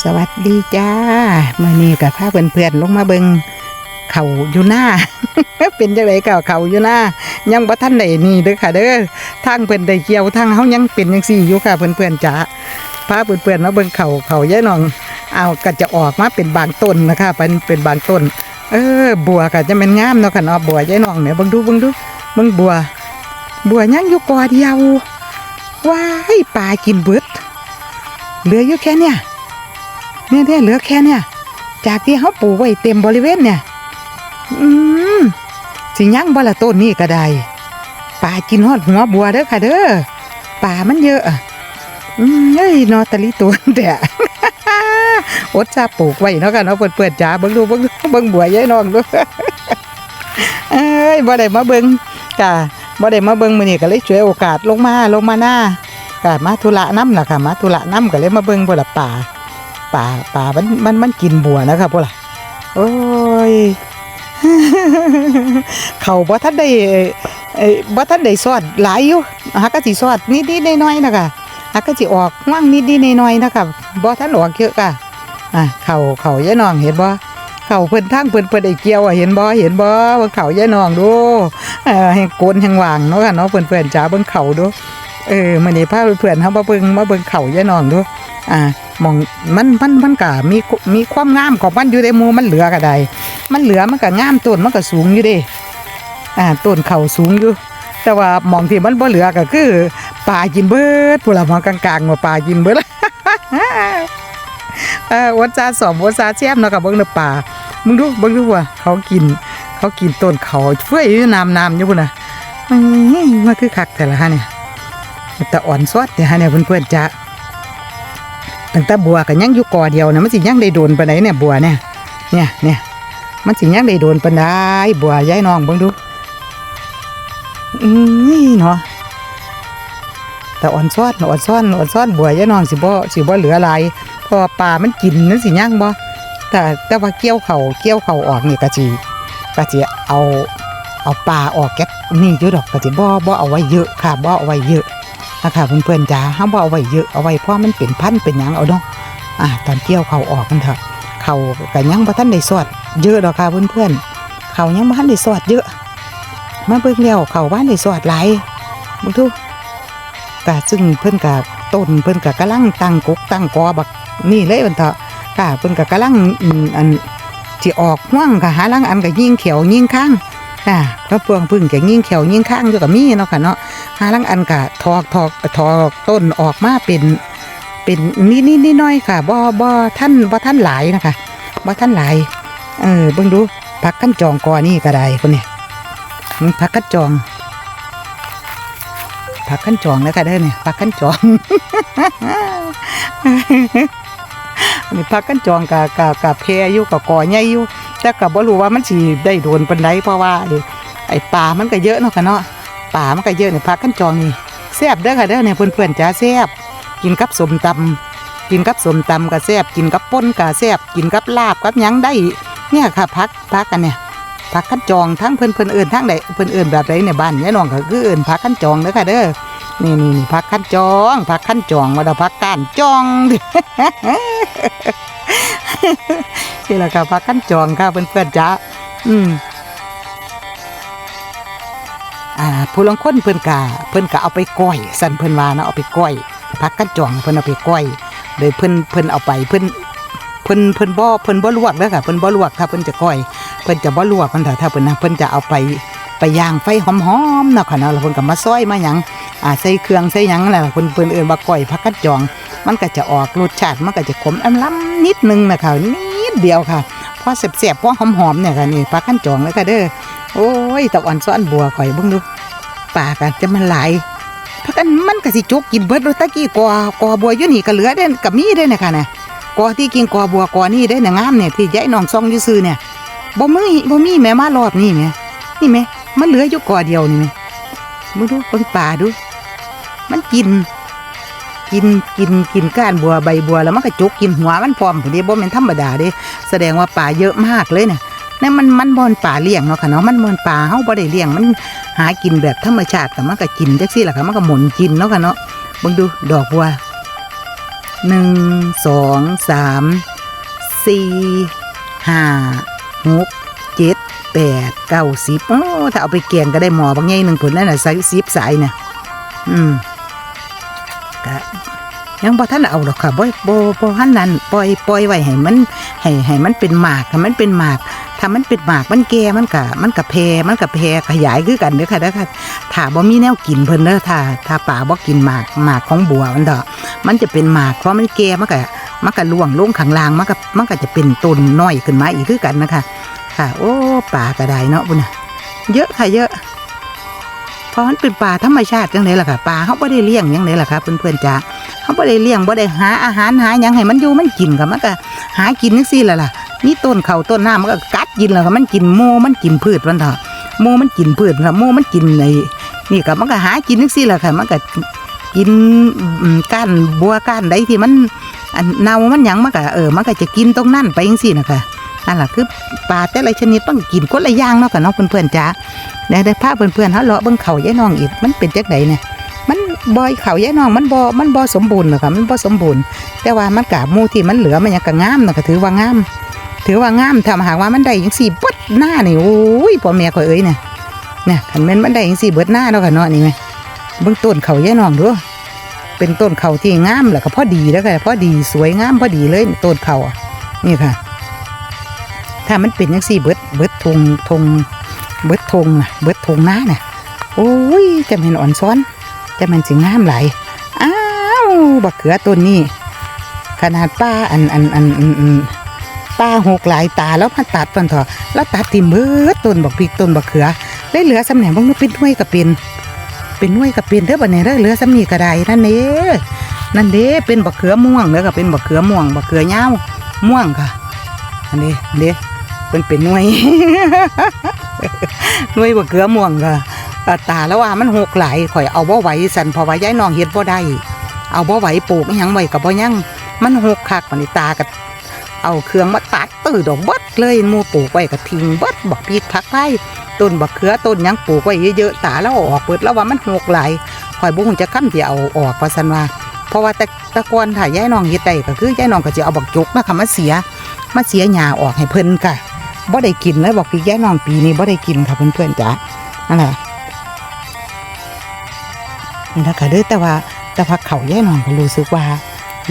สวัสดีจ้ามื่อนี้กับพาเพื่อนๆลงมาเบิงเขาอยู่หน้า เป็นจังไดก็เขาอยู่หน้า ยังบ่ทันได้นี่เด้อค่ะ เด้อทางเพิ่นได้เกี่ยวทางเฮายังเป็นจังซี่อยู่ค่ะเพื่อนๆจ้าพาเพื่อนๆมาเบิงเขาเขายายน้องเอาก็จะออกมาเป็นบางต้นนะคะ เป็นเป็นบางต้น เออ บัวก็จะเป็นงามเนาะค่ะเนาะบัวยายน้องเนี่ยเบิ่งดูเบิ่งดูเบิ่งบัว บัวยังอยู่กอเดียวว้ายปลากินเบิดเหลืออยู่แค่เนี้ย นี่เนี่ยเหลือแค่เนี่ย จากที่เขาปลูกไว้เต็มบริเวณเนี่ย อืมสิยังบ่ละต้นนี่ก็ได้ป่ากินฮอดหัวบัวเด้อค่ะเด้อป่ามันเยอะอะอืมเอ้ยนอตะลิตัวแต่อดจะปลูกไว้เนาะค่ะเนาะเปิดเปิดๆจ้าเบิ่งดูเบิ่งเบิ่งบัวยายน้องดูเอ้ยบ่ได้มาเบิ่งจ้าบ่ได้มาเบิ่งมื้อนี้ก็เลยช่วยโอกาสลงมาลงมาหน้าก็มาธุระนํล่ะค่ะมาธุระนํก็เลยมาเบิ่งบ่ละป่า ป่าป่ามันมันมันกินบัวนะครับพวกล่ะโอ้ยเขาบ่ทันได้เอ่อเอ้ยบ่ทันได้สอดหลายอยู่หาก็สิสอดนิดๆน่อยๆนะคะหาก็สิออกว่างนิดๆน่อยๆนะคะบ่ทันออกเยอะค่ะอะเขาเขายายน้องเห็นบ่เขาเพิ่นทางเพิ่นเพิ่นได้เกี่ยวอะเห็นบ่เห็นบ่ว่าเขายายน้องดูเออแห่งโกนแห่งวางเนาะค่ะเนาะเพิ่นๆจ๋าเบิ่งเขาดูเออมื้อนี้พาเพื่อนเฮามาเบิ่งมาเบิ่งเขายายน้องดูอ่า มองมันมันมันก็มีมีความงามของมันอยู่ในมูมันเหลือก็ได้มันเหลือมันก็งามต้นมันก็สูงอยู่เด้อ่าต้นเขาสูงอยู่ แต่ว่ามองที่มันบ่เหลือก็คือปลากินเบิดพวกเรามองกลางๆว่าปลากินเบิดเออวัดซาสอมวัดซาแซ่บเนาะกับเบิ่งเด้อปลามึงดูเบิ่งดูว่าเขากิน เขากินต้นเขาเฟื่อยน้ำน้ำอยู่พุ่นนะมันคือคักแต่ละฮะเนี่ยแต่อ่อนสวดเนี่ยฮะเนี่ยเพื่อนๆจ้า ตั้งแต่บัวก็ยังอยู่กอเดียวนะมันสิยังได้โดนปานใดเนี่ยบัวเนี่ยเนี่ยเนี่ยมันสิยังได้โดนปานใดบัวยายน้องเบิ่งดูอือเนาะแต่อ่อนซ้อนอ่อนซ้อนอ่อนซ้อนบัวยายน้องสิบ่สิบ่เหลือหลายเพราะว่าปลามันกินนั่นสิยังบ่แต่แต่ว่าเกี่ยวเขาเกี่ยวเขาออกนี่ก็สิก็สิเอาเอาปลาออกแก๊บนี่อยู่ดอกก็สิบ่บ่เอาไว้เยอะค่ะบ่เอาไว้เยอะ นะคะเพื่อนๆจ๋าห้ามว่าเอาไว้เยอะเอาไว้เพราะมันเป็นพันเป็นยังเอาเนาะอ่าตอนเกี่ยวเขาออกมันเถอะเขาก็ยังบ่ทันได้สอดเยอะดอกค่ะเพื่อนๆเขายังบ่ทันได้สอดเยอะมาเบิ่งแล้วเขาบ้านได้สอดหลายมึงทุกกะซึ่งเพิ่นกะต้นเพิ่นกะกำลังตั้งกกตั้งกอบักนี่เลยมันเถอะกะเพิ่นกะกำลังอันที่ออกห่วงค่ะหาลังอันก็ยิงเขียวยิงข้าง ค่ะพระพวงพึ่งก็ยิงเขียวยิงข้างอยู่กับมีเนาะค่ะเนาะหาลังอันกะทอกทอกทอกต้นออกมาเป็นเป็นนิดนิดนิดน้อยค่ะบ่บ่ท่านบ่ท่านหลายนะคะบ่ท่านหลายเออเบิ่งดูผักขั้นจองกอนี่ก็ได้คนเนี่ยมันผักขั้นจองผักขั้นจองแล้วค่ะเด้อเนี่ยผักขั้นจองนนี้ผักขั้นจองกะกะกะเพยอยู่กะกอใหญ่อยู่ แต่ก็บ่รู้ว่ามันสิได้โดนปานใดเพราะว่าไอ้ปลามันก็เยอะเนาะค่ะเนาะป่ามันก็เยอะเนี่ยพักกันจองนี่แซ่บเด้อค่ะเด้อเนี่ยเพื่อนๆจ้าแซ่บกินกับสมตำกินกับสมตำก็แซ่บกินกับป่นก็แซ่บกินกับลาบกับหยังได้เนี่ยค่ะพักพักกันเนี่ยพักกันจองทั้งเพื่อนเพื่อนเอื่นทั้งใดเพื่อนเอื่นแบบใดในบ้านเนี่ยน้องก็คือเอื่นพักกันจองเด้อค่ะเด้อนี่นี่พักกันจองพักกันจองมาดพักกันจองดิ นี่แหละค่ะพักกันจองค่ะเพื่อนๆจ้าอืมอ่าผู้ลงคนเพิ่อนกะเพิ่อนกะเอาไปก้อยสั่นเพิ่อนว่าเนาะเอาไปก้อยพักกันจองเพิ่อนเอาไปก้อยเลยเพิ่อนเพิ่อนเอาไปเพิ่อนเพิ่นเพิ่นบ่เพิ่นบ่ลวกเด้อค่ะเพิ่นบ่ลวกถ้าเพิ่นจะก้อยเพิ่นจะบ่ลวกมันถ้าถ้าเพิ่นนะเพิ่นจะเอาไปไปย่างไฟหอมๆเนาะค่ะเนาะแล้วเพิ่นก็มาซอยมาหยังอ่าใส่เครื่องใส่หยังนั่นแหละเพิ่นเพิ่นเอิ้นว่าก้อยพักกันจอง มันก็จะออกรสชาติมันก็จะขมอำล้ำนิดนึงนะคะนิดเดียวค่ะพอแซ่บๆพอหอมๆเนี่ยค่ะนี่พักกันจองเลยค่ะเด้อโอ้ยตะอ่อนซ้อนบัวข่อยเบิ่งดูป่ากันจะมันหลายพักกันมันก็สิจุกกินเบิดโดยตะกี้กอกอบัวอยู่นี่ก็เหลือเด้นกับมีเด้นะคะเนี่ยกอที่กินกอบัวกอนี่เด้นี่ยงามเนี่ยที่ยายน้องซองอยู่ซื้อเนี่ยบ่มือบ่มีแม่มารอบนี่แม่นี่แม่มันเหลืออยู่กอเดียวนี่แม่มึงดูเบิ่งป่าดู มันกิน กินกินกินก้านบัวใบบัวแล้วมันก็จุกกินหัวมันพร้อมพอดีบ่แม่นธรรมดาเด้แสดงว่าป่าเยอะมากเลยเนี่ยนั่นมันมันบอนป่าเลี้ยงเนาะค่ะเนาะมันบอนป่าเฮาบ่ได้เลี้ยงมันหากินแบบธรรมชาติกับมันก็กินจักซี่แหละค่ะมันก็หมุนกินเนาะค่ะเนาะเบิ่งดูดอกบัวหนึ่งสองสามสี่ห้าหกเจ็ดแปดเก้าสิบโอ้ถ้าเอาไปแกงก็ได้หมอบางไงหนึ่งผลนั่นน่ะใส่สิบสายเนี่ยอืม ก็ยังบ่ท่านเอาหรอกค่ะบ่บ่บ่ท่านนั้นปล่อยปล่อยไว้ให้มันให้ให้มันเป็นหมากให้มันเป็นหมากถ้ามันเป็นหมากมันแก่มันก็มันก็แพร่มันก็แพร่ขยายคือกันเด้อค่ะเด้อค่ะถ้าบ่มีแนวกินเพิ่นเด้อถ้าถ้าป่าบ่กินหมากหมากของบัวมันดอกมันจะเป็นหมากเพราะมันแก่มันก็มันก็ล่วงลงข้างล่างมันก็มันก็จะเป็นต้นน้อยขึ้นมาอีกคือกันนะคะค่ะ โอ้ป่าก็ได้เนาะบุญน่ะเยอะค่ะเยอะ เพราะมันเป็นป่าธรรมชาติจังไดล่ะค่ะป่าเขาบ่ได้เลี้ยงยังไดล่ะค่ะเพื่อนๆจ้าเขาบ่ได้เลี้ยงบ่ได้หาอาหารหายังให้มันอยู่มันกินก็มันก็หากินจังซี่ล่ะล่ะนี่ต้นเขาต้นหน้ามันก็กัดกินแล้วค่ะมันกินโมมันกินพืชมันเถอะโมมันกินพืชค่ะโมมันกินในนี่ก็มันก็หากินจังซี่ล่ะค่ะมันก็กินก้านบัวก้านใดที่มันเน่ามันยังมันก็เออมันก็จะกินตรงนั้นไปจังซี่นะคะนั่นล่ะคือปลาแต่ละชนิดต้องกินคนละอย่างเนาะค่ะเนาะเพื่อนๆจ้า ได้ได้พาเพื่อนๆเฮาเลาะเบิ่งเขายายน้องอีกมันเป็นจังไดเนี่ยมันบอยเขายายน้องมันบ่มันบ่สมบูรณ์หรอกค่ะมันบ่สมบูรณ์ แต่ว่ามันกาบมูที่มันเหลือมันยังก็งามนะก็ถือว่างาม ถือว่างามถ้าหากว่ามันได้จังซี่เบิดหน้านี่โอ้ยพ่อแม่ข่อยเอ้ยเนี่ยเนี่ยคันแม่นมันได้จังซี่เบิดหน้าเนาะค่ะเนาะนี่แม่เบิ่งต้นเขายายน้องดูเป็นต้นเขาที่งามแล้วก็พอดีแล้วค่ะพอดีสวยงามพอดีเลยต้นเขานี่ค่ะ ถ้ามันเป็นจังซี่เบิดเบิดทงทง เบิดทงน่ะเบิดทงหน้าน่ะโอ้ยจะเป็นอ่อนซ้อนจะมันสิงามหลายอ้าวบักเขือต้นนี้ ขนาดป้าอันอันอันอันอันป้าหกหลายตาแล้วพันตัดปันเถอะแล้วตัดทิมเบิดต้นบักพริกต้นบักเขือได้เหลือสำแหน่งบางนู้นเป็นหน่วยกับเป็นเป็นหน่วยกับเป็นเด้อบัดนี้เด้อเหลือสำนีกระไดนั่นเด้นั่นเด้เป็นบักเขือม่วงเด้อค่ะเป็นบักเขือม่วงบักเขือยาวม่วงค่ะอันนี้เด้เป็นเป็นหน่วย หน่วยบักเขือม่วงค่ะอ่าตาแล้วว่ามันหกหลายข่อยเอาบ่ไหวสันเพอว่าย้ายน้องเฮ็ดบ่ได้ เอาบ่ไหวปลูกหยังไว้กับบ่ยังมันหกคักปานนี้ตาก็เอาเครื่องมาตัดตื้อดอกเบิดเลยหมู่ปลูกไว้ก็ทิ้งเบิดบักพริกผักไผ่ต้นบักเขือต้นหยังปลูกไว้เยอะๆตาแล้วออกเบิดแล้วว่ามันหกหลายข่อยบ่ฮู้จะค้ำที่เอาออกว่าซั่นว่าเพราะว่าแต่ตะกอนถ้าย้ายน้องเฮ็ดได้ก็คือยายน้องก็สิเอาบักจุกนะคะมาเสียมาเสียหญ้าออกให้เพิ่นค่ะ บ่ได้กินเลยบอกพี่ย้ายน้องปีนี้บ่ได้กินค่ะเพื่อนๆจ๋านั่นแหละนี่นะคะเด้อแต่ว่าแต่ว่าเขาแย่น้องก็รู้สึกว่า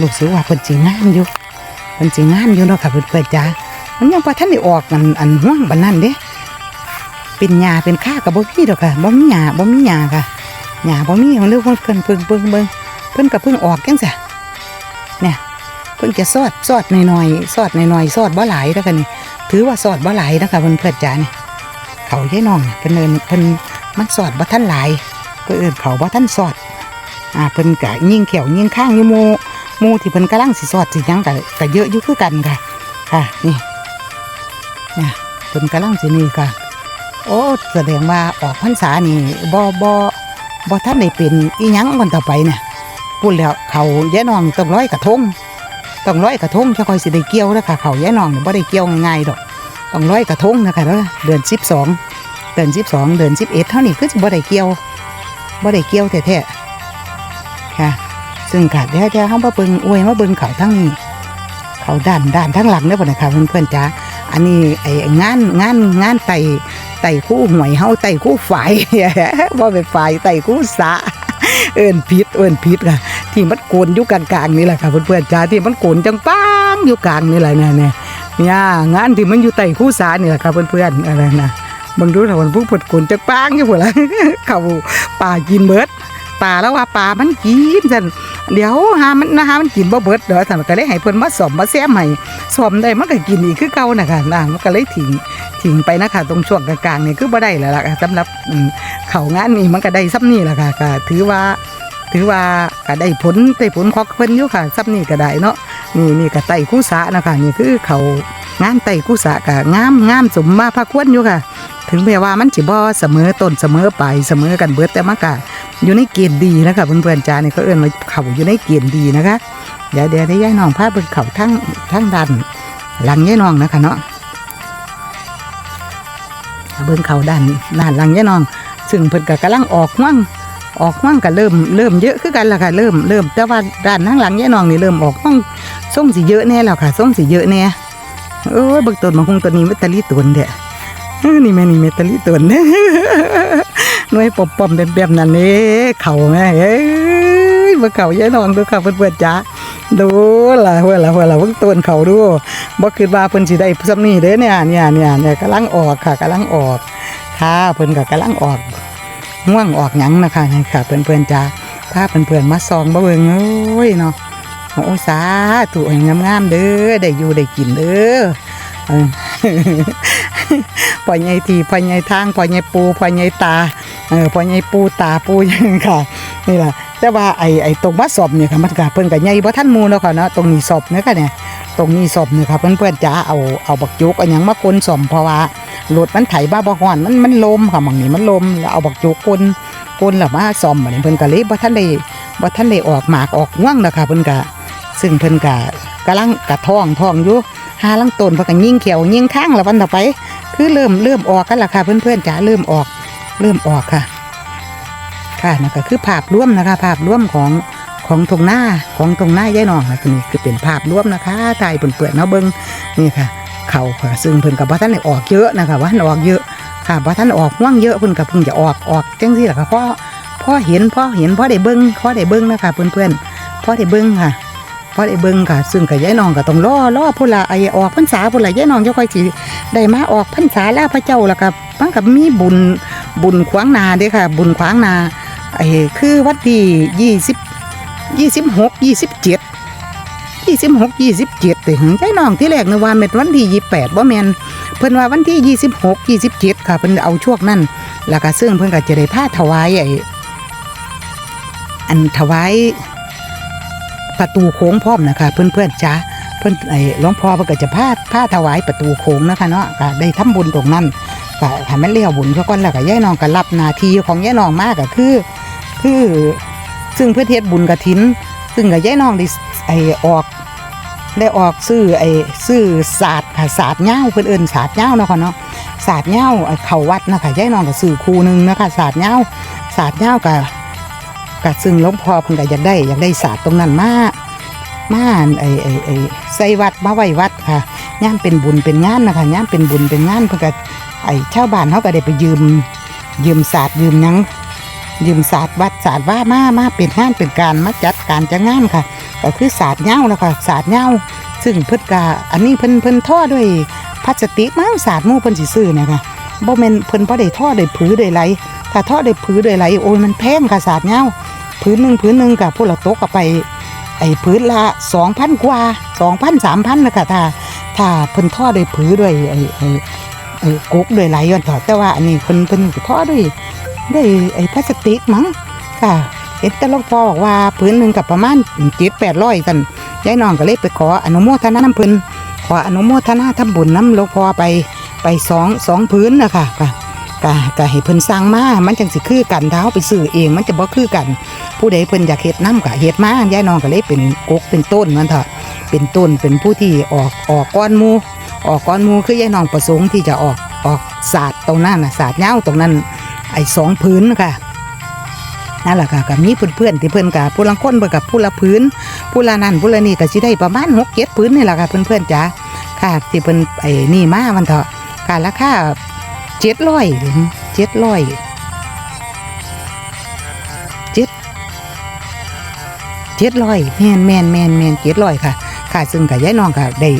รู้สึกว่าเพิ่นสิงามอยู่เพิ่นสิงามอยู่เนาะค่ะเพิ่อนๆจ้ามันยังบ่ทันได้ออกอันอันห่วงบันนั้นเด้เป็นหญ้าเป็นข้ากับบ่มีดอกค่ะบ่มีหญ้าบ่มีหญ้าค่ะหญ้าบ่มีของเรื่องเพิ่นเพิ่งเบิ่งเบิ่งเพิ่นก็เพิ่งออกจังซี่เนี่ยเพิ่งจะซอดซอดหน่อยๆซอดหน่อยๆซอดบ่หลายแล้วกันนี่ ถือว่าซอดบ่หลายนะคะเพิ่นๆจ้านี่ยเขาแย่น้องเพิ่นเอินเพิ่นมันซอดบ่ทันหลายก็เอิ้นเขาว่ท่านสอดอ่าเพิ่นกะยิงเขียวยิงข้างยู่หมูมูที่เพิ่นกำลังสิสอดสิยังกะกะเยอะอยู่คือกันค่ะค่ะนี่นี่เพิ่นกำลังสินี่ค่ะโอ้แสดงว่าออกพรรษานี่บ่บ่บ่ท่านได้เป็นอีหยังวันต่อไปเนี่ยพูดแล้วเขาแย่นองต้องร้อยกระทง ต้องร้อยกระทงจะคอยสิได้เกี่ยวแล้วค่ะเขาแย่นองเนี่ยบ่ได้เกี่ยวง่ายๆดอกต้องร้อยกระทงนะคะเด้อเดือนสิบสองเดือนสิบสองเดือนสิบเอ็ดเท่านี้คือสิบ่ได้เกี่ยวบ่ได้เกี่ยวแท้ๆค่ะ ซึ่งค่ะเดี๋ยวเดี๋ยวเฮามาเบิ่งอวยมาเบิ่งเขาทั้งนี้เขาด้านด้านทั้งหลังเด้อบ่นะคะเพื่อนๆจ้าอันนี้ไอ้งานงานงานไต่ไต่คู่หวยเฮาไต่คู่ฝ่ายบ่เป็นฝ่ายไต่คู่สะเอิ้นผิดเอิ้นผิดค่ะ ที่มันโกนอยู่กลางๆนี่แหละค่ะเพื่อนๆจ้าที่มันโกนจังปังอยู่กลางนี่แหละเนี่ยเนี่ยงานที่มันอยู่ไต่คู่สานี่แหละค่ะเพื่อนๆอะไรนะเบิ่งดูถ้ามันผู้เปิดโกนจังปังอยู่พุ่นล่ะเขาป่ากินเบิดป่าแล้วว่าป่ามันกินซั่นเดี๋ยวหามันนะหามันกินบ่เบิดเด้อท่านก็เลยให้เพิ่นมาสอมมาแซมให้สอมได้มันก็กินอีกคือเก่าน่ะค่ะนะมันก็เลยทิ้งทิ้งไปนะคะตรงช่วงกลางๆนี่คือบ่ได้แล้วล่ะสำหรับเขางานนี่มันก็ได้ซ้ำนี่แหละค่ะก็ถือว่า ถือว่าก็ได้ผลได้ผลของเพิ่นอยู่ค่ะซ้ำนี่ก็ได้เนาะนี่นี่ก็ไต่คู่สะนะคะนี่คือเขางานไต่คู่สะก็งามงามสมมาพระควรอยู่ค่ะ ถึงแม้ว่ามันสิบ่เสมอต้นเสมอไปเสมอกันเบิดแต่มันก็อยู่ในเกณฑ์ดีนะคะเพื่อนๆจ้านี่เขาเอิ้นว่าเขาอยู่ในเกณฑ์ดีนะคะเดี๋ยวเดี๋ยวได้ย้ายน้องพาเบิ่งเขาทั้งทั้งดันหลังย้ายน้องนะคะเนาะเบิ่งเขาดันด้านหลังย้ายน้อง ซึ่งเพิ่นก็กำลังออกห่วง ออกมั่งก็เริ่มเริ่มเยอะคือกันละค่ะเริ่มเริ่มแต่ว่าด้านข้างหลังยายน้องนี่เริ่มออกมั่งส่งสิเยอะแน่แล้วค่ะส่งสิเยอะแน่โอ้ยเบิกต้นมะฮุงตัวนี้เมตาลีตวนเด้อนี่แม่นี่เมตาลีตวนเด้อหน่วยปอมปอมแบบนั่นเด้เข่าแม่เอ้ยบ่เข่ายายน้องดูค่ะเพื่อนๆจ้าดูล่ะเพื่อนล่ะเพื่อนล่ะเบิ่งต้นเขาดูบ่คิดว่าเพิ่นสิได้ซ้ำนี้เด้อเนี่ยเนี่ยเนี่ยเนี่ยกำลังออกค่ะกำลังออกค่ะเพิ่นก็กำลังออก ง่วงออกหยังนะคะนี่ค่ะเพื่อนๆจ้าพาเพื่อนๆมาซองบ่เบิงเอ้ยเนาะโอ้สาธุให้งามๆเด้อได้อยู่ได้กินเด้อเออพ่อใหญ่ทีพ่อใหญ่ทางพ่อใหญ่ปูพ่อใหญ่ตาเออพ่อใหญ่ปูตาปูยังค่ะนี่ล่ะแต่ว่าไอ้ไอ้ตรงมาสอบเนี่ยค่ะมันก็เพิ่นก็ใหญ่บ่ทันหมู่เนาะค่ะเนาะตรงนี้สอบเนี่ยค่ะเนี่ยตรงนี้สอบเนี่ยค่ะเพื่อนๆจ้าเอาเอาบักจุกเอาหยังมากลสอมเพราะว่า รถมันไถบ้าบ่ฮ้อนมันมันลมค่ะหม่องนี้มันลมแล้วเอาบักจุกกลคนละมาซ่อมบัดนี้เพิ่นก็เลยบ่ทันได้บ่ทันได้ออกหมากออกง่วงนะคะเพิ่นก็ซึ่งเพิ่นก็กำลังกะท้องท้องอยู่หาลังต้นเพิ่นก็ยิงเขียวยิงข้างและวันต่อไป คือเริ่มเริ่มออกกันล่ะค่ะเพื่อนๆจ๋าเริ่มออกเริ่มออกค่ะ ค่ะนั่นก็คือภาพรวมนะคะ ภาพรวมของของตรงหน้าของตรงหน้ายายน้องค่ะตัวนี้คือเป็นภาพรวมนะคะถ่ายเปื่อนๆเนาะเบิ่งนี่ค่ะ เขาค่ะ ซึ่งเพิ่นกับบ่ทันออกเยอะนะคะว่าออกเยอะค่ะบ่ทันออกห่วงเยอะเพิ่นก็เพิ่งจะออกออกจังซี่แหละค่ะเพราะพ่อเห็นพ่อเห็นพ่อได้เบิ่งพ่อได้เบิ่งนะคะเพื่อนๆพ่อได้เบิ่งค่ะพ่อได้เบิ่งค่ะ ซึ่งกับยายน้องก็ต้องรอรอพุ่นละไอออกพรรษาพุ่นละยายน้องจะค่อยสิได้มาออกพรรษาแล้วพระเจ้าแล้วก็มันก็มีบุญบุญขวางนาเด้ค่ะ บุญขวางนาไอคือวันที่ยี่สิบยี่สิบหกยี่สิบเจ็ด ยี่สิบหกยี่สิบเจ็ดแต่หึงยายน้องที่แรกในว่าเป็นวันที่ยี่แปดบ่แมนเพิ่นว่าวันที่26 27ค่ะเพิ่นเอาช่วงนั้นแล้วก็ซึ่งเพิ่นก็จะได้พาถวายไอ้อันถวายประตูโค้งพร้อมนะคะ เพื่อนๆจ้าเพิ่อนไอ้หลวงพ่อเพิ่นก็จะพาพาถวายประตูโค้งนะคะเนาะก็ได้ทำบุญตรงนั้นก็ให้มันเลี้ยวบุญซะก่อนแล้วก็ย่ายน้องก็รับนาทีของย่ายน้องมากก็คือ คือ ซึ่งเพื่อเทศบุญกฐิน ซึ่งก็ย่ายน้องได้ ไอ้ออกได้ออกซื้อไอ้ซื้อศาสตร์ค่ะศาสตร์เหย้าเพิ่นเอิ้นศาสตร์เหย้าเนาะค่ะเนาะศาสตร์เหย้าไอ้เขาวัดนะคะยายนองก็ซื้อคู่หนึ่งนะคะศาสตร์เหย้าศาสตร์เหย้าก็ก็ซึ่งหลวงพ่อเพิ่นก็อยากได้อยากได้ศาสตร์ตรงนั้นมามาไอ้ไอ้ไอ้ใส่วัดมาไว้วัดค่ะย่ามเป็นบุญเป็นงานนะคะย่ามเป็นบุญเป็นงานเพิ่นก็ไอ้ชาวบ้านเขาก็ได้ไปยืมยืมศาสตร์ยืมยังยืมศาสตร์วัดศาสตร์ว่ามามาเป็นงานเป็นการมาจัดการจัดงานค่ะ ก็คือศาสตร์เหย้านะคะศาสตร์เหย้าซึ่งเพิ่นกาอันนี้เพิ่นเพิ่นท่อด้วยพลาสติกมั้งศาสตร์มู่เพิ่นสิซื้อเนะคะบ่แม่นเพิ่นบ่ได้ท่อด้วยผือด้วยไหลถ้าท่อด้วยผือด้วยไหลโอ้ยมันแพงค่ะศาสตร์เหย้าผืนหนึงผืนหนึงก็ผู้ละตกก็ไปไอ้ผืนละ2,000กว่า2,000 3,000นะคะถ้าถ้าเพิ่นท่อด้วยผือด้วยไอ้ไอ้ไอ้กุ๊กด้วยไหลย้อนต่อแต่ว่าอันนี้เพิ่นเพิ่นท่อด้วยด้วยไอ้พลาสติกมั้งค่ะ เอ็ดแต่หลวงพ่อบอกว่าพื้นหนึ่งกับประมาณเจ็ดแปดร้อยสันยายน้องก็เลยไปขออนุโมทนาน้ำพิ่นขออนุโมทนาทำบุญน้ำหลวงพ่อไปไปสองสองพื้นนะคะก็ก็ก็ให้เพิ่นสร้างมา มันจังสิคือกันเท้าไปซื้อเอง มันจะบ่คือกัน ผู้ใดเพิ่นอยากเฮ็ดน้ำก็เฮ็ดมายายน้องก็เลยเป็นกกเป็นต้นมันเถอะเป็นต้นเป็นผู้ที่ออกออกก้อนมูออกก้อนมูคือยายน้องประสงค์ที่จะออกออกศาสตร์ตรงนั้นนะศาสตร์เหย้าตรงนั้นไอ้สองพื้นค่ะ นั่นแหละค่ะกับมีเพื่อนๆที่เพื่อนกับผู้ลังคนบกับผู้ละพื้น ผู้ละนั่นผู้ละนี่ก็สิได้ประมาณหกเจ็ดพื้นนี่แหละค่ะเพื่อนๆจ้าค่ะที่เพิ่นไอ้นี่มามันเถอะค่ะราคาเจ็ดร้อยเจ็ดร้อยเจ็ดเจ็ดร้อยแมนแมนแมนแมนเจ็ดร้อยค่ะ ค่ะซึ่งกับยายน้องก็ได้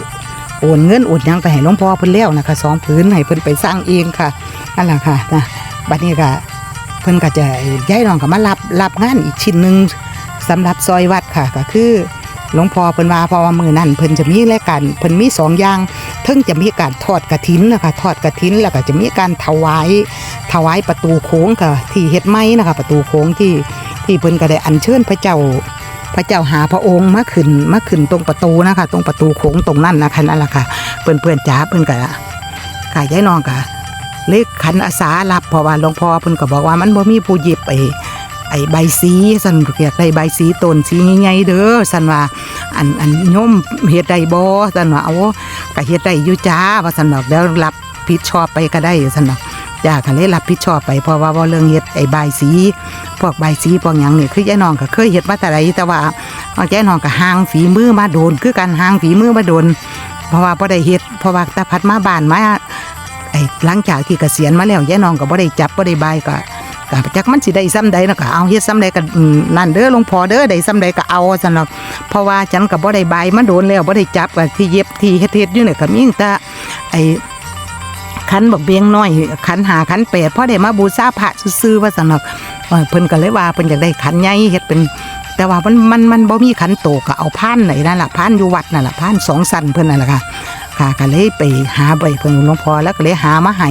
โอนเงินโอนหยังไปให้หลวงพ่อเพิ่นแล้วนะคะสองพื้นให้เพิ่นไปสร้างเองค่ะนั่นแหละค่ะนะบัดนี้ก็ เพิ่นก็จะย้ายน้องก็มารับรับงานอีกชิ้นหนึ่งสำหรับซอยวัดค่ะก็คือหลวงพ่อเพิ่นว่าพราะว่ามือนั้นเพิ่นจะมีรายการเพิ่นมีสองอย่างเทิงจะมีการทอดกระถินนะคะทอดกระถินแล้วก็จะมีการถวายถวายประตูโค้งค่ะที่เฮ็ดไม้นะคะประตูโค้งที่ที่เพิ่นก็ได้อัญเชิญพระเจ้าพระเจ้าหาพระองค์มาขึ้นมาขึ้นตรงประตูนะคะ ตรงประตูโค้งตรงนั้นนะคะนั่นแหละค่ะเพื่อนเพื่อนจ๋าเพื่อนก็ค่ะย้ายน้องก็ เลขขันอาสารับเพราะว่าหลวงพ่อเพิ่นก็บอกว่ามันบ่มีผู้หยิบไอ้ไอ้ใบสีสันเรียกได้ใบสีต้นสีใหญ่ๆเด้อสันว่าอันอันโยมเฮ็ดได้บ่สันว่าเอาก็เฮ็ดได้อยู่จ้าว่าสันดอกแล้วรับผิดชอบไปก็ได้สันดอกจ้าก็เลยรับผิดชอบไปเพราะว่าว่เรื่องเฮ็ดไอ้ใบสี พวกใบสีพวกหยังนี่คือยายน้องก็เคยเฮ็ดมาแต่ใดแต่ว่าเอายายน้องก็ห่างฝีมือมาโดน คือการห่างฝีมือมาโดน เพราะว่าบ่ได้เฮ็ดเพราะว่าตาพัดมาบ้านมา ไอ้หลังจากที่เกษียณมาแล้วยายน้องก็บ่ได้จับบ่ได้บายก็ก็จักมันสิได้ซ้ำใดเนาะก็เอาเฮ็ดซ้ำใดก็นั่นเด้อหลวงพ่อเด้อได้ซ้ำใดก็เอาซั่นเนาะเพราะว่าฉันก็บ่ได้บายมาโดนแล้วบ่ได้จับก็ที่เย็บที่เฮ็ดเฮ็ดอยู่เนี่ยก็มีแต่ไอ้ขันบอกเบียงน้อยขันหาขันแปดเพราะได้มาบูชาพระซื่อๆว่าสนอกเพิ่นก็เลยว่าเพิ่นอยากได้ขันใหญ่เฮ็ดเป็น แต่ว่ามันมันมันบ่มีขันโตก็เอาพานไหนนั่นล่ะพานอยู่วัดนั่นล่ะพานสองสันเพิ่นนั่นล่ะค่ะ ค่ะก็เลยไปหาใบเพิ่นหลวงพ่อแล้วก็เลยหามาให้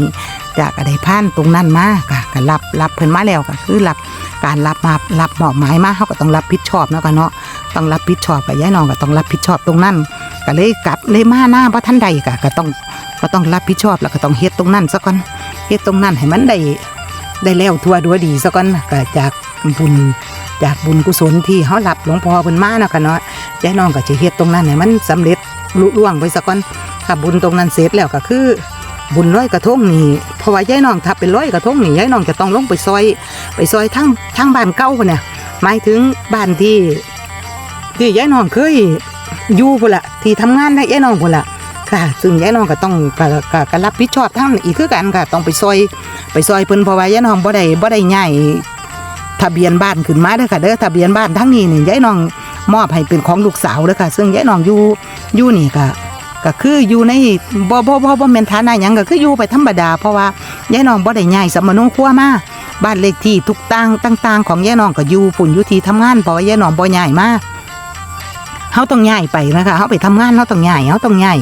จากได้พานตรงนั้นมาค่ะก็รับรับเพิ่นมาแล้วก็คือรับการรับมารับมอบหมายมาเฮาก็ต้องรับผิดชอบเนาะค่ะเนาะต้องรับผิดชอบกับยายน้องก็ต้องรับผิดชอบตรงนั้นก็เลยกลับเลยมาหน้าบ่ทันใดก็ก็ต้องก็ต้องรับผิดชอบแล้วก็ต้องเฮ็ดตรงนั้นซะก่อนเฮ็ดตรงนั้นให้มันได้ได้แล้วทั่วดัวดีซะก่อนก็จากบุญจากบุญกุศลที่เฮารับหลวงพ่อเพิ่นมาเนาะค่ะเนาะยายน้องก็จะเฮ็ดตรงนั้นให้มันสำเร็จลุล่วงไปซะก่อน ถ้าบุญตรงนั้นเสร็จแล้วก็คือ บุญร้อยกระทงนี่เพราะว่ายายน้องถ้าเป็นร้อยกระทงนี่ยายน้องจะต้องลงไปซอย ไปซอยทั้งทั้งบ้านเก่าพุ่นน่ะหมายถึงบ้านที่ ที่ยายน้องเคยอยู่พุ่นละที่ทำงานได้ยายน้องพุ่นละค่ะซึ่งยายน้องก็ต้องก็ก็ก็รับผิดชอบทั้งอีกคือกันค่ะต้องไปซอย ไปซอยเพิ่นเพราะว่ายายน้องบ่ได้บ่ได้ย้ายทะเบียนบ้านขึ้นมาเด้อค่ะเด้อทะเบียนบ้านทั้งนี้นี่ยายน้องมอบให้เป็นของลูกสาวเด้อค่ะ ซึ่งยายน้องอยู่อยู่นี่ก็ ก็คืออยู่ในบ่บ่บ่บ่แม่นฐานะหยังก็คืออยู่ไปธรรมดา เพราะว่ายายน้องบ่ได้ย้ายสมโนครัวมาบ้านเลขที่ทุกต่างต่าง ๆ ของยายน้องก็อยู่ฝุ่นอยู่ที่ทำงานเพราะว่ายายน้องบ่ย้ายมาเฮาต้องย้ายไปนะคะเฮาไปทำงานเฮาต้องย้ายเฮาต้องย้าย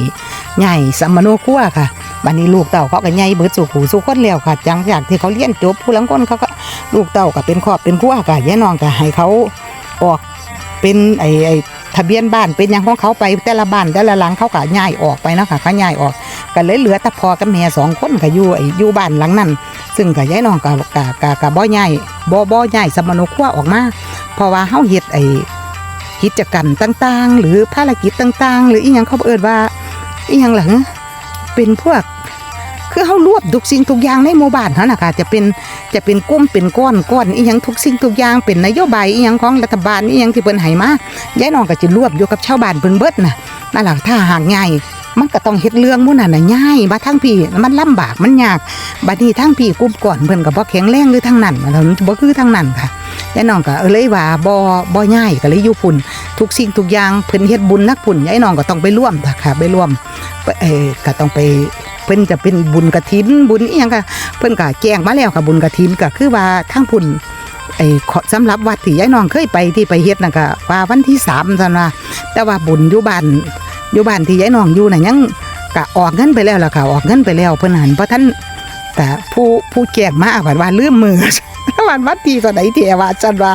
ใหญ่สมโนครัวค่ะบัดนี้ลูกเต่าเขาก็ใหญ่เบิดสู่หูสู่คนแล้วค่ะจังจากที่เขาเรียนจบผู้หลังคนเขาก็ลูกเต่าก็เป็นครอบเป็นครัวค่ะยายน้องก็ให้เขาออกเป็นไอ้ไอ้ ทะเบียนบ้านเป็นอย่างของเขาไปแต่ละบ้านแต่ละหลังเขาก็ย้ายออกไปเนาะค่ะเขาย้ายออกก็เลยเหลือแต่พอกับแม่สองคนค่ะอยู่อยู่บ้านหลังนั้น ซึ่งก็ยายน้องก็ก็ก็ก็บ่ย้ายบ่บ่ย้ายสมนครัวออกมาเพราะว่าเฮาเฮ็ดไอ้กิจกรรมต่างๆ หรือภารกิจต่างๆ หรืออีหยังเขาเอิ้นว่าอีหยังหลังเป็นพวกคือเขารวบทุกสิ่งทุกอย่างในหมู่บ้านเขาน่ะค่ะจะเป็น จะเป็นกลุ่มเป็นก้อนก้อนอีหยังทุกสิ่งทุกอย่างเป็นนโยบายอีหยังของรัฐบาลอีหยังที่เพิ่นให้มายายน้องก็จะรวบอยู่กับชาวบ้านเพิ่นเบิดน่ะนั่นแหละถ้าหากง่ายมันก็ต้องเฮ็ดเรื่องมู่นั่นน่ะง่ายมาทั้งพี่มันลำบากมันยากบัดนี้ทั้งพี่กลุ่มก่อนเพิ่นก็บ่แข็งแรงหรือทั้งนั้นมันบ่คือทั้งนั้นค่ะยายน้องก็เออเลยว่าบ่บ่ง่ายก็เลยอยู่พุ่นทุกสิ่งทุกอย่างเพิ่นเฮ็ดบุญนักพุ่นยายน้องก็ต้องไปร่วมค่ะไปร่วมเออก็ต้องไป พิ่นจะเป็นบุญกระถินบุญอีหยังก็เพิ่นก็แจ้งมาแล้วค่ะบุญกระถินก็คือว่าทั้งพุ่นไอ้ขอสำหรับวัดที่ยายน้องเคยไปที่ไปเฮ็ดน่ะก็ว่าวันที่3ซั่นว่าแต่ว่าบุญอยู่บ้านอยู่บ้านที่ยายน้องอยู่น่ะยังก็ออกเงินไปแล้วล่ะค่ะออกเงินไปแล้วเพิ่นหันเพราะท่านแต่ผู้ผู้แจ้งมาว่าว่าลืมมือวันวัดที่ก็ไหนที่ว่าจันว่า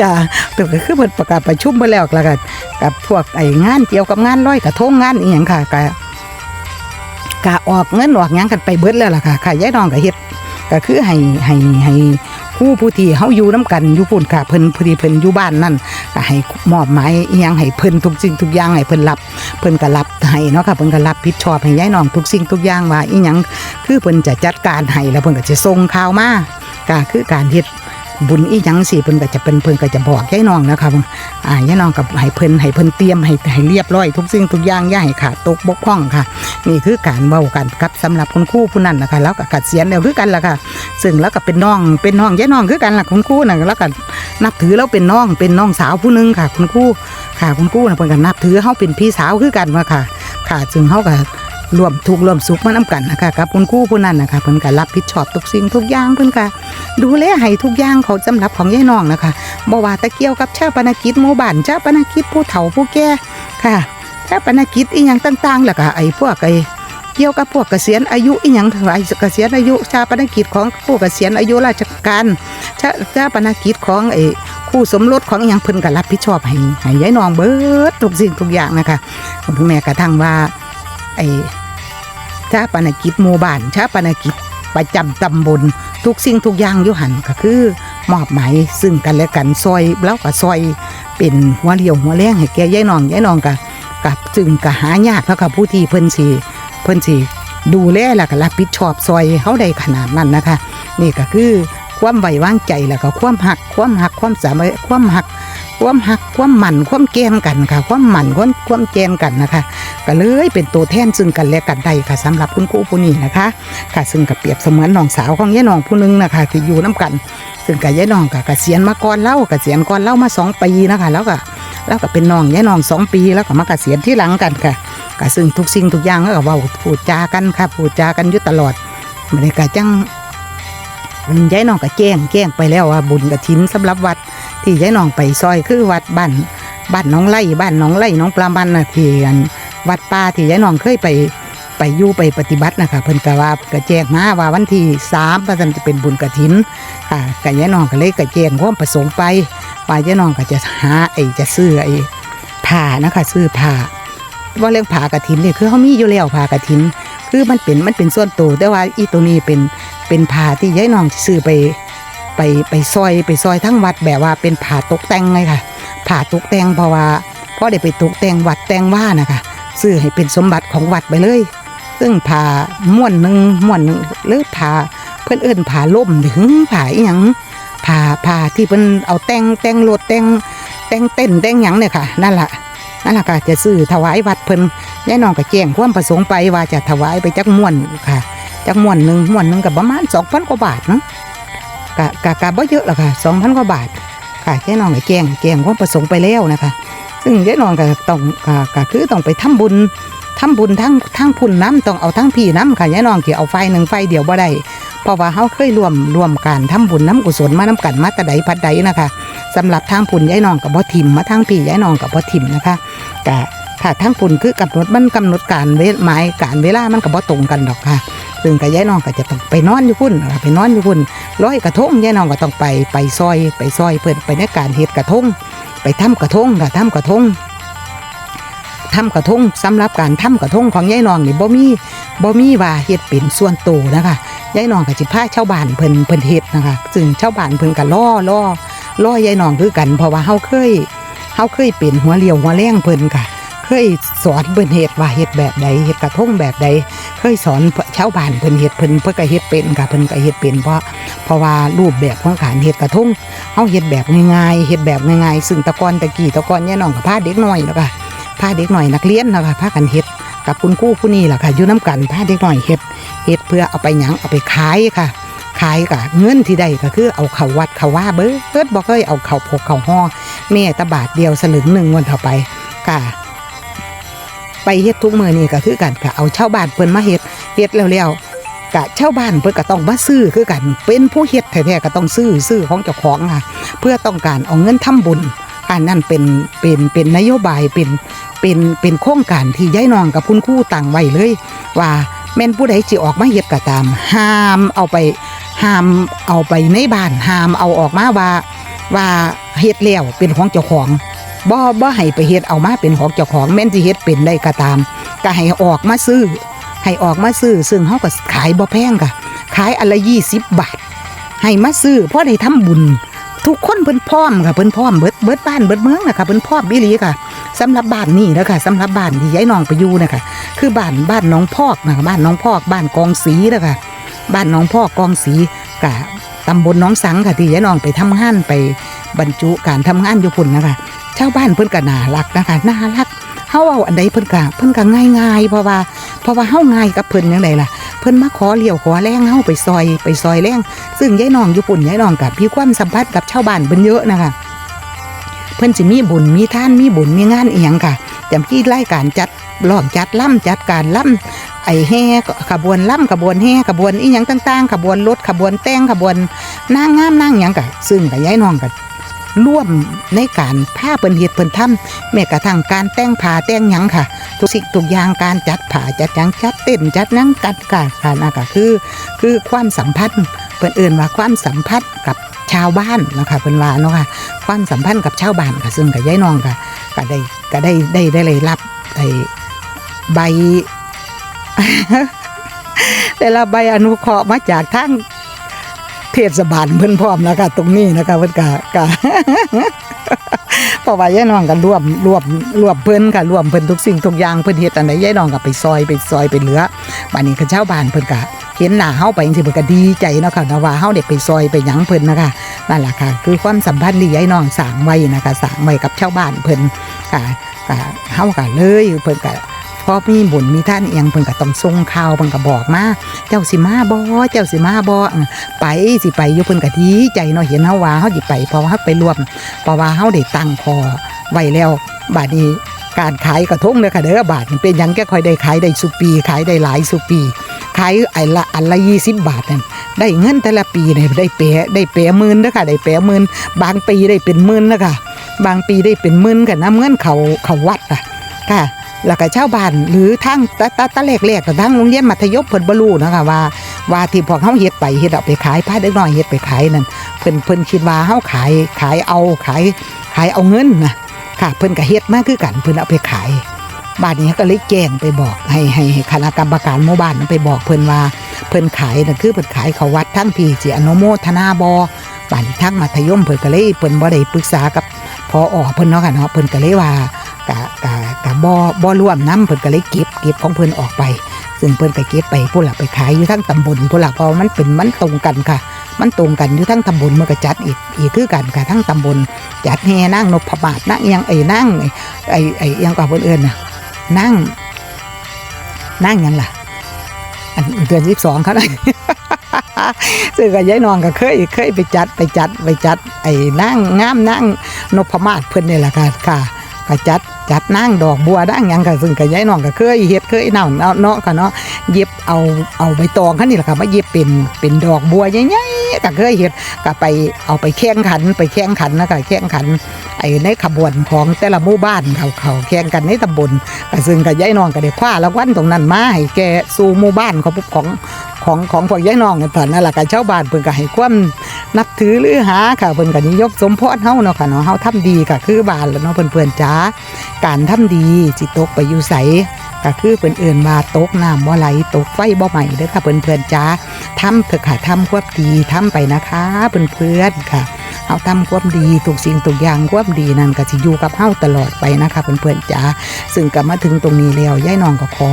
จ้ะแต่ก็คือเพิ่นประกาศประชุมไปแล้วแล้วกันกับพวกไอ้งานเกี่ยวกับงานร้อยกระทงงานอีหยังค่ะก็ กะออกเงินออกยังกันไปเบิดแล้วล่ะค่ะค่ะยายน้องก็เฮ็ดก็คือให้ให้ให้ผู้ผู้ที่เฮาอยู่นํกันอยู่พุ่นค่ะเพิ่นผู้ที่เพิ่นอยู่บ้านนั่นก็ให้มอบหมายอีหยังให้เพิ่นทุกสิ่งทุกอย่างให้เพิ่นรับเพิ่นก็รับให้เนาะค่ะเพิ่นก็รับผิดชอบให้ยายน้องทุกสิ่งทุกอย่างว่าอีหยังคือเพิ่นจะจัดการให้แล้วเพิ่นก็จะส่งข่าวมาก็คือการเฮ็ด บุญอีหยังสิเพิ่นก็จะเป็นเพิ่นก็จะบอกยายน้องนะคะอ่ายายน้องกับให้เพิ่นให้เพิ่นเตรียมให้ให้เรียบร้อยทุกสิ่งทุกอย่างย่าให้ขาดตกบกพร่องค่ะ นี่คือการเว้ากันกับสำหรับคุณครูผู้นั้นนะคะแล้วก็เกษียณแล้วคือกันล่ะค่ะ ซึ่งแล้วก็เป็นน้องเป็นน้องยายน้องคือกันล่ะคุณครูน่ะแล้วก็นับถือแล้วเป็นน้องเป็นน้องสาวผู้หนึงค่ะ คุณครูค่ะคุณครูน่ะเพิ่นก็นับถือเฮาเป็นพี่สาวคือกันว่าค่ะ ค่ะซึ่งเฮาก็รวมทุกรวมสุขมานํกันนะคะกับคุณครูผู้นั้นนะคะเพิ่นก็รับผิดชอบทุกสิ่งทุกอย่างเพิ่นก็ ดูแลให้ทุกอย่างเขาสำหรับของยายน้องนะคะบ่ว่าต่เกียวกับชาปนกิจหมู่บ้านชาปนกิจผู้เฒ่าผู้แก่ค่ะชาปนกิจอีหยังต่างๆแล้วก็ไอ้พวกไอ้เกี่ยวกับพวกเกษียณอายุอีหยังทั้เกษียณอายุชาปนกิจของผู้เกษียณอายุราชการชาชาปนกิจของไอ้คู่สมรสของอีหยังเพิ่นก็รับผิดชอบให้ให้ยายน้องเบิดทุกสิ่งทุกอย่างนะคะคุณแม่กระทั่งว่าไอ้ชาปนกิจหมู่บ้านชาปนกิจประจำตำบล ทุกสิ่งทุกอย่างอยู่หันก็คือมอบหมายซึ่งกันและกันซอยแล้วก็ซอยเป็นหัวเรียวหัวแรงให้แก่ยายน้องยายน้องก็กับจึงกับหายากแล้วกับผู้ที่เพิ่นสีเพิ่นสีดูแลแล้วก็รับผิดชอบซอยเขาได้ขนาดนั้นนะคะ นี่ก็คือความไว้วางใจแล้วก็ความหักความหักความสามารถความหัก ความหักความหมันความแกนกันค่ะ ความหมันความความแกนกันนะคะ ก็เลยเป็นตัวแทนซึ่งกันและกันได้ค่ะสำหรับคุณครูผู้นี้นะคะ ค่ะ ซึ่งก็เปรียบเสมือนน้องสาวของยายน้องผู้หนึงนะคะที่อยู่น้กัน ซึ่งกับยายน้องก็เกษียณมาก่อนเล่าเกษียณก่อนเล่ามาสองปีนะคะ แล้วก็แล้วก็เป็นน้องยายน้องสองปีแล้วก็มาเกษียณที่หลังกันค่ะก็ซึ่งทุกสิ่งทุกอย่างก็เว้าพูดจากันค่ะพูดจากันอยู่ตลอดมันก็จังยายน้องก็แจ้งแจ้งไปแล้วว่าบุญกฐินสำหรับวัด ที่ยายน้องไปซอยคือวัดบ้านบ้านน้องไร่บ้านน้องไร่น้องปลามันนะที่อันวัดป่าที่ยายน้องเคยไปไปยู่ไปปฏิบัตินะคะเพิ่นก็ว่าก็แจ้งมาว่าวันที่สามพระสันจะเป็นบุญกฐินค่ะกับยายน้องก็เลยก็แจงความประสงค์ไปว่ายายน้องก็จะหาไอ้จะซื้อไอ้ผ้านะคะซื้อผ้าว่าเรื่องผ้ากฐินนี่คือเขามีอยู่แล้วผ้ากฐิน คือมันเป็นมันเป็นส่วนตัวแต่ว่าอีตัวนี้เป็นเป็นผ้าที่ยายน้องซื้อไป ไปไปซอยไปซอยทั้งวัดแบบว่าเป็นผ้าตกแต่งเลยค่ะผ้าตกแต่งเพราะว่าพอได้ไปตกแต่งวัดแต่งว่านะคะซื้อให้เป็นสมบัติของวัดไปเลย ซึ่งผ่าม่วนหนึ่งม่วนหนึ่งหรือผ่าเพื่อนเอิ้นผ่าล่มถึงผ่าอีหยังผ่าผ่าที่เพิ่นเอาแต่งแต่งรถแต่งแต่งเต้นแต่งหยังเนี่ยค่ะ นั่นแหละนั่นแหละค่ะจะซื้อถวายวัดเพิ่นยายน้องก็แจ้งความประสงค์ไปว่าจะถวายไปจักม่วนค่ะจักม่วนหนึ่งม่วนหนึ่งกับประมาณสองพันกว่าบาทเนาะ กะกะกะบ่เยอะหรอกค่ะสองพันกว่าบาทค่ะยายน้องก็แจ้งแจ้งความประสงค์ไปแล้วนะคะซึ่งยายน้องก็ต้องก็ก็คือต้องไปทำบุญทำบุญทั้งทั้งพุ่นน้ำต้องเอาทั้งพี่น้ำค่ะยายน้องที่เอาไฟหนึ่งไฟเดียวบ่ได้เพราะว่าเฮาเคยร่วมร่วมการทำบุญน้ำกุศลมาน้ำกันมาต่ใดพัดใดนะคะสำหรับทางพุ่นยายน้องกับบ่ทิมมาทางพี่ยายน้องกับบ่ทิมนะคะกะถ้าทางพุ่นคือกำหนดมันกำหนดการเวลหมายการเวลามันก็บ่ตรงกันดอกค่ะ ซึ่งกับยายน้องก็จะต้องไปนอนอยู่พุ่นไปนอนอยู่พุ่นร้อยกระทงยายน้องก็ต้องไปไปซอย ไปซอยเพิ่นไปในการเฮ็ดกระทง ไปทำกระทงค่ะทำกระทงทำกระทงสำหรับการทำกระทงของยายน้องนี่บ่มีบ่มีว่าเฮ็ดเป็นส่วนตัวนะคะยายน้องก็สิพาชาวบ้านเพิ่นเพิ่นเฮ็ดนะคะซึ่งชาวบ้านเพิ่นก็ล่อล่อล่อยายน้องคือกันเพราะว่าเฮาเคยเฮาเคยเป็นหัวเลียวหัวแรงเพิ่นค่ะ เคยสอนเพิ่นเฮ็ดว่าเฮ็ดแบบใดเฮ็ดกระทงแบบใดเคยสอนชาวบ้านเพิ่นเฮ็ดเพิ่นเพิ่นก็เฮ็ดเป็นค่ะเพิ่นก็เฮ็ดเป็นเพราะเพราะว่ารูปแบบของการเฮ็ดกระทงเฮาเฮ็ดแบบง่ายๆเฮ็ดแบบง่ายๆซึ่งตะกอนตะกี้ตะกอนยายน้องก็พาเด็กน้อยแล้วก็พาเด็กหน่อยนักเรียนนะคะพากันเฮ็ดกับคุณครูผู้นี้แหละค่ะอยู่น้ำกันพาเด็กหน่อยเฮ็ดเฮ็ดเพื่อเอาไปหยังเอาไปขายค่ะ ขายกะเงินที่ได้ก็คือเอาเข้าวัดเข้าว่าเบิดเบิดบ่เคยเอาเข้าพกเข้าห้อแม่ตะบาทเดียวสลึงหนึ่งวันเท่าไปค่ะ ไปเฮ็ดทุกมือนี่ก็คือกันค่ะเอาชาวบ้านเพิ่นมาเฮ็ดเฮ็ดแล้วๆกะชาวบ้านเพิ่นก็ต้องมาซื้อคือกัน เป็นผู้เฮ็ดแท้ๆก็ต้องซื้อซื้อของเจ้าของค่ะ เพื่อต้องการเอาเงินทำบุญอันนั้นเป็นเป็นเป็นนโยบายเป็นเป็นเป็นโครงการที่ย้ายนองกับคุณครู่ต่างไว้เลย ว่าแม่นผู้ใดจิออกมาเฮ็ดก็ตาม ห้ามเอาไปห้ามเอาไปในบ้านห้ามเอาออกมาว่าว่าเฮ็ดแล้วเป็นของเจ้าของ บ่บ่ให้ไปเฮ็ดเอามาเป็นของเจ้าของแม่นสิเฮ็ดเป็นได้ก็ตาม ก็ให้ออกมาซื้อ ให้ออกมาซื้อ ซึ่งเฮาก็ขายบ่แพงค่ะ ขายอันละ20บาท ให้มาซื้อเพราะได้ทำบุญ ทุกคนเพิ่นพร้อมค่ะเพิ่นพร้อมเบิดเบิดบ้านเบิดเมืองนะคะเพิ่นพร้อมอีหลีค่ะสำหรับบ้านนี่นะคะสำหรับบ้านที่ยายน้องไปอยู่นะคะคือบ้านบ้านน้องพอกนะคะบ้านน้องพอกบ้านกองสีนะคะบ้านน้องพอกกองสีกะตำบลน้องสังค่ะที่ยายน้องไปทำงานไปบรรจุการทำงานอยู่พุ่นนะคะ ชาวบ้านเพิ่นก็น่ารักนะคะน่ารักเฮาเอาอันใดเพิ่นก็เพิ่นก็ง่ายๆเพราะว่าเพราะว่าเฮาง่ายกับเพิ่นจังไดล่ะเพิ่นมาขอเลี้ยวขอแรงเฮาไปซอยไปซอยแรงซึ่งยายน้องอยู่ปุ่นยายน้องกับพี่ความสัมพันธ์กับชาวบ้านเพิ่นเยอะนะคะเพิ่นสิมีบุญมีท่านมีบุญมีงานอีหยังค่ะจำที่รายการจัดรอบจัดล่ำจัดการล่ำไอแห่ขบวนล่ำขบวนแห่ขบวนอีหยังต่าง ๆ ขบวนรถขบวนแต่งขบวนนางงามนางหยังกะซึ่งกับยายน้องกับ ร่วมในการผ้าเพิ่นเฮ็ดเพิ่นทำแม้กระทั่งการแต่งผ้าแต่งหยังค่ะ ทุกสิ่งทุกอย่างการจัดผ้าจัดหยังจัดเต้นจัดหยังกัดการการนะก็คือ คือความสัมพันธ์เพิ่นเอื่นว่าความสัมพันธ์กับชาวบ้านนะคะเพิ่นว่าเนาะค่ะความสัมพันธ์กับชาวบ้านค่ะซึ่งกับยายน้องค่ะก็ได้ก็ได้ได้ได้เลยรับไอ้ใบได้รับใบอนุเคราะห์มาจากทาง ทศบาลเพิ่นพร้อมแล้วค่ะตรงนี้นะคะเพิ่นก็ก็เพราะว่ายายน้องก็รวมรวมรวมเพิ่นค่ะรวมเพิ่นทุกสิ่งทุกอย่างเพิ่นเฮ็ดอันใดยายน้องก็ไปซอยไปซอยไปเหลือบัดนี้ก็ชาวบ้านเพิ่นก็เห็นหน้าเฮาไปจังซี่เพิ่นก็ดีใจเนาะค่ะนะว่าเฮาได้ไปซอยไปหยังเพิ่นนะคะนั่นแหละค่ะ คือความสัมพันธ์ที่ยายน้องสร้างไว้นะคะสร้างไว้กับชาวบ้านเพิ่นค่ะก็เฮาก็เลยเพิ่นก็ พอมีบุญมีท่านเอียงเพิ่นก็ต้องส่งข่าวเพิ่นก็บอกมาเจ้าสิมาบ่เจ้าสิมาบ่อื้อไปสิไปอยู่เพิ่นก็ดีใจเนาะเห็นเฮาว่าเฮาสิไปเพราะว่าเฮาไปร่วมเพราะว่าเฮาได้ตั้งคอไว้แล้วบาดนี้การขายกระทงเด้อค่ะเด้อบาทเป็นยังแกค่อยได้ขายได้สุปี ขายได้หลายสุปีขายไอ้ละอันละ20บาทนั่นได้เงินแต่ละปีเนี่ยได้เปะได้เปะหมื่นเด้อค่ะได้เปะหมื่นบางปีได้เป็นหมื่นนะคะบางปีได้เป็นหมื่นกันน้ำเงินเขาเขาวัดอะค่ะ แล้วก็ชาวบ้านหรือทั้งตะตะตะแรกๆกับทั้งโรงเรียนมัธยมเพิ่นบ่รู้นะคะว่าว่าที่พวกเฮาเฮ็ดไปเฮ็ดเอาไปขายพาเด็กน้อยเฮ็ดไปขายนั่นเพิ่นเพิ่นคิดว่าเฮาขายขายเอาขายขายเอาเงินนะค่ะเพิ่นก็เฮ็ดมาคือกันเพิ่นเอาไปขายบ้านนี้ก็เลยแจ้งไปบอกให้ให้คณะกรรมการหมู่บ้านนั้นไปบอกเพิ่นว่าเพิ่นขายนั่นคือเพิ่นขายเขาวัดทั้งพี่สิอนุโมทนาบ่บ้านทั้งมัธยมเพิ่นก็เลยเพิ่นบ่ได้ปรึกษากับพออเพิ่นเนาะค่ะเนาะเพิ่นก็เลยว่า กะกะบ่บ่ร่วมน้ำเพิ่นก็เลยเก็บเก็บของเพิ่นออกไป ซึ่งเพิ่นก็เก็บไปผู้หลักไปขายอยู่ทั้งตำบลผู้หลักเพราะมันเป็นมันตรงกันค่ะ มันตรงกันอยู่ทั้งตำบลมันก็จัดอีกอีกคือกันค่ะทั้งตำบลจัดแห่นั่งนพบาทนั่งอิหยังไอ้นั่งไอ้ไอ้อิหยังกว่าเพิ่นเอิ้นน่ะนั่ง นั่งยังล่ะอันเดือน12เขาได้ซึ่งกับยายนองก็เคยเคยไปจัดไปจัดไปจัดไอ้นั่งงามนั่งนพมาศเพิ่นนี่แหละค่ะค่ะก็จัด จัดนั่งดอกบัวนั่งยังก็ซึ่งกับยายน้องก็เคยเฮ็ดเคยเนาเนาะเนาะค่ะเนาะเย็บเอาเอาใบตองคันนี่แหละค่ะมาเย็บเป็นเป็นดอกบัวใหญ่ๆก็เคยเฮ็ดก็ไปเอาไปแข่งขันไปแข่งขันนะคะแข่งขันไอ้ในขบวนของแต่ละหมู่บ้านเขาเขาแข่งกันในตำบลก็ซึ่งกับยายน้องก็ได้คว้ารางวัลตรงนั้นมาให้แกสู่หมู่บ้านของของของของพวกยายน้องกันตอนนั้นแหละก็ชาวบ้านเพิ่นก็ให้ความ นับถือหรือหาค่ะเพิ่นก็นิยมสมโพธิเฮาเนาะค่ะเนาะเฮาทำดีก็คือบ้านแล้วเนาะเพื่อนๆจ้าการทำดีสิตกไปอยู่ไสก็คือเพิ่นเอื่นมาตกน้ำบ่ไหลตกไฟบ่ไหม้เด้อค่ะเพื่อนๆจ้าทำเถอะค่ะทำความดีทำไปนะคะเพื่อนๆค่ะเฮาทำความดีทุกสิ่งทุกอย่างความดีนั่นก็สิอยู่กับเฮาตลอดไปนะคะเพื่อนๆจ๋าซึ่งก็มาถึงตรงนี้แล้วยายน้องก็ขอ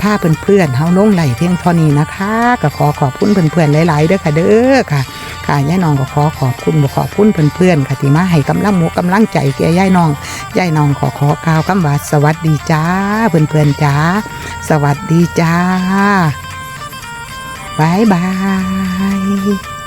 พาเพื่อนๆเฮาลงไหลเพียงเท่านี้นะคะก็ขอขอบคุณเพื่อนๆหลายๆเด้อค่ะเด้อค่ะค่ะยายน้องก็ขอขอบคุณบ่ขอบคุณเพื่อนๆค่ะที่มาให้กำลังหมูกำลังใจแก่ยายน้องยายน้องขอขอกล่าวคำว่าสวัสดีจ้าเพื่อนๆจ้าสวัสดีจ้าบายบาย